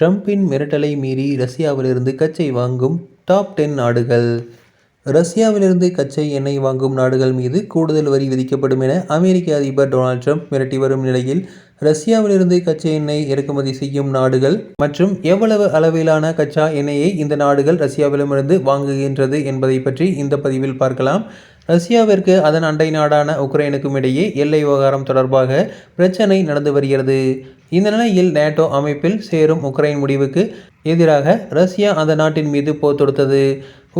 ட்ரம்பின் மிரட்டலை மீறி ரஷ்யாவிலிருந்து கச்சை வாங்கும் டாப் டென் நாடுகள். ரஷ்யாவிலிருந்து கச்சை எண்ணெய் வாங்கும் நாடுகள் மீது கூடுதல் வரி விதிக்கப்படும் என அமெரிக்க அதிபர் டொனால்ட் ட்ரம்ப் மிரட்டி வரும் நிலையில் ரஷ்யாவிலிருந்து கச்சா எண்ணெய் இறக்குமதி செய்யும் நாடுகள் மற்றும் எவ்வளவு அளவிலான கச்சா எண்ணெயை இந்த நாடுகள் ரஷ்யாவிடமிருந்து வாங்குகின்றது என்பதை பற்றி இந்த பதிவில் பார்க்கலாம். ரஷ்யாவிற்கு அதன் அண்டை நாடான உக்ரைனுக்கும் இடையே எல்லை விவகாரம் தொடர்பாக பிரச்சனை நடந்து வருகிறது. இந்த நிலையில் நேட்டோ அமைப்பில் சேரும் உக்ரைன் முடிவுக்கு எதிராக ரஷ்யா அந்த நாட்டின் மீது போர் தொடுத்தது.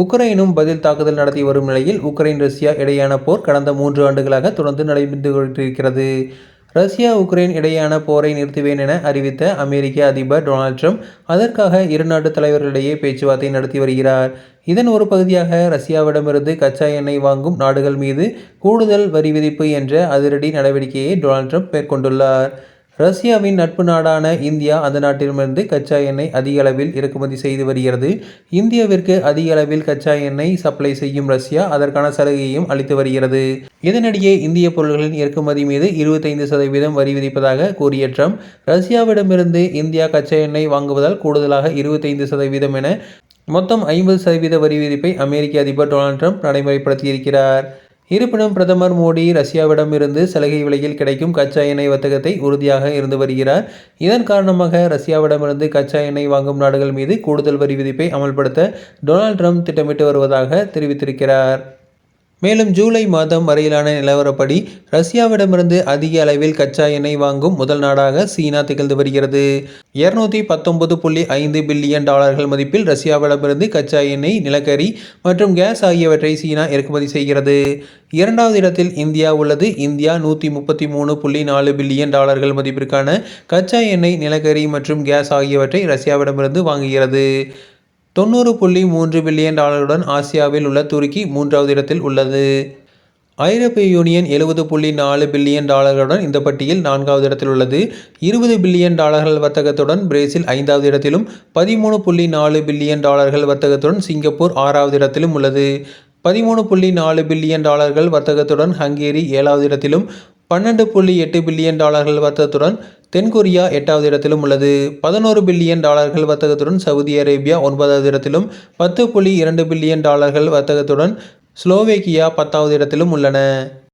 உக்ரைனும் பதில் தாக்குதல் நடத்தி வரும் நிலையில் உக்ரைன் ரஷ்யா இடையேயான போர் கடந்த மூன்று ஆண்டுகளாக தொடர்ந்து நடைபெற்று கொண்டிருக்கிறது. ரஷ்யா உக்ரைன் இடையேயான போரை நிறுத்துவேன் என அறிவித்த அமெரிக்க அதிபர் டொனால்ட் ட்ரம்ப் அதற்காக இரு நாட்டு தலைவர்களிடையே பேச்சுவார்த்தை நடத்தி வருகிறார். இதன் ஒரு பகுதியாக ரஷ்யாவிடமிருந்து கச்சா எண்ணெய் வாங்கும் நாடுகள் மீது கூடுதல் வரி விதிப்பு என்ற அதிரடி நடவடிக்கையை டொனால்ட் ட்ரம்ப் மேற்கொண்டுள்ளார். ரஷ்யாவின் நட்பு நாடான இந்தியா அந்த நாட்டிடமிருந்து கச்சா எண்ணெய் அதிக அளவில் இறக்குமதி செய்து வருகிறது. இந்தியாவிற்கு அதிக அளவில் கச்சா எண்ணெய் சப்ளை செய்யும் ரஷ்யா அதற்கான சலுகையையும் அளித்து வருகிறது. இதனிடையே இந்திய பொருட்களின் இறக்குமதி மீது இருபத்தைந்து சதவீதம் வரி விதிப்பதாக கூறிய ட்ரம்ப் ரஷ்யாவிடமிருந்து இந்தியா கச்சா எண்ணெய் வாங்குவதால் கூடுதலாக இருபத்தைந்து சதவீதம் என மொத்தம் ஐம்பது சதவீத வரி விதிப்பை அமெரிக்க அதிபர் டொனால்ட் ட்ரம்ப் நடைமுறைப்படுத்தியிருக்கிறார். இருப்பினும் பிரதமர் மோடி ரஷ்யாவிடமிருந்து சலுகை விலையில் கிடைக்கும் கச்சா எண்ணெய் வர்த்தகத்தை உறுதியாக இருந்து வருகிறார். இதன் காரணமாக ரஷ்யாவிடமிருந்து கச்சா எண்ணெய் வாங்கும் நாடுகள் மீது கூடுதல் வரி விதிப்பை அமல்படுத்த டொனால்ட் ட்ரம்ப் திட்டமிட்டு வருவதாக தெரிவித்திருக்கிறார். மேலும் ஜூலை மாதம் வரையிலான நிலவரப்படி ரஷ்யாவிடமிருந்து அதிக அளவில் கச்சா எண்ணெய் வாங்கும் முதல் நாடாக சீனா திகழ்ந்து வருகிறது. இருநூத்தி பத்தொன்பது புள்ளி ஐந்து பில்லியன் டாலர்கள் மதிப்பில் ரஷ்யாவிடமிருந்து கச்சா எண்ணெய் நிலக்கரி மற்றும் கேஸ் ஆகியவற்றை சீனா இறக்குமதி செய்கிறது. இரண்டாவது இடத்தில் இந்தியா உள்ளது. இந்தியா நூற்றி முப்பத்தி மூணு புள்ளி நாலு பில்லியன் டாலர்கள் மதிப்பிற்கான கச்சா எண்ணெய் நிலக்கரி மற்றும் கேஸ் ஆகியவற்றை ரஷ்யாவிடமிருந்து வாங்குகிறது. தொண்ணூறு புள்ளி மூன்று பில்லியன் டாலருடன் ஆசியாவில் உள்ள துருக்கி மூன்றாவது இடத்தில் உள்ளது. ஐரோப்பிய யூனியன் எழுபது புள்ளி நாலு பில்லியன் டாலர்களுடன் இந்த பட்டியல் நான்காவது இடத்தில் உள்ளது. இருபது பில்லியன் டாலர்கள் வர்த்தகத்துடன் பிரேசில் ஐந்தாவது இடத்திலும் பதிமூணு புள்ளி நாலு பில்லியன் டாலர்கள் வர்த்தகத்துடன் சிங்கப்பூர் ஆறாவது இடத்திலும் உள்ளது. பதிமூணு புள்ளி நாலு பில்லியன் டாலர்கள் வர்த்தகத்துடன் ஹங்கேரி ஏழாவது இடத்திலும் பன்னெண்டு புள்ளி எட்டு பில்லியன் டாலர்கள் வர்த்தகத்துடன் தென்கொரியா எட்டாவது இடத்திலும் உள்ளது. பதினோரு பில்லியன் டாலர்கள் வர்த்தகத்துடன் சவுதி அரேபியா ஒன்பதாவது இடத்திலும் பத்து புள்ளி இரண்டு பில்லியன் டாலர்கள் வர்த்தகத்துடன் ஸ்லோவேக்கியா பத்தாவது இடத்திலும் உள்ளன.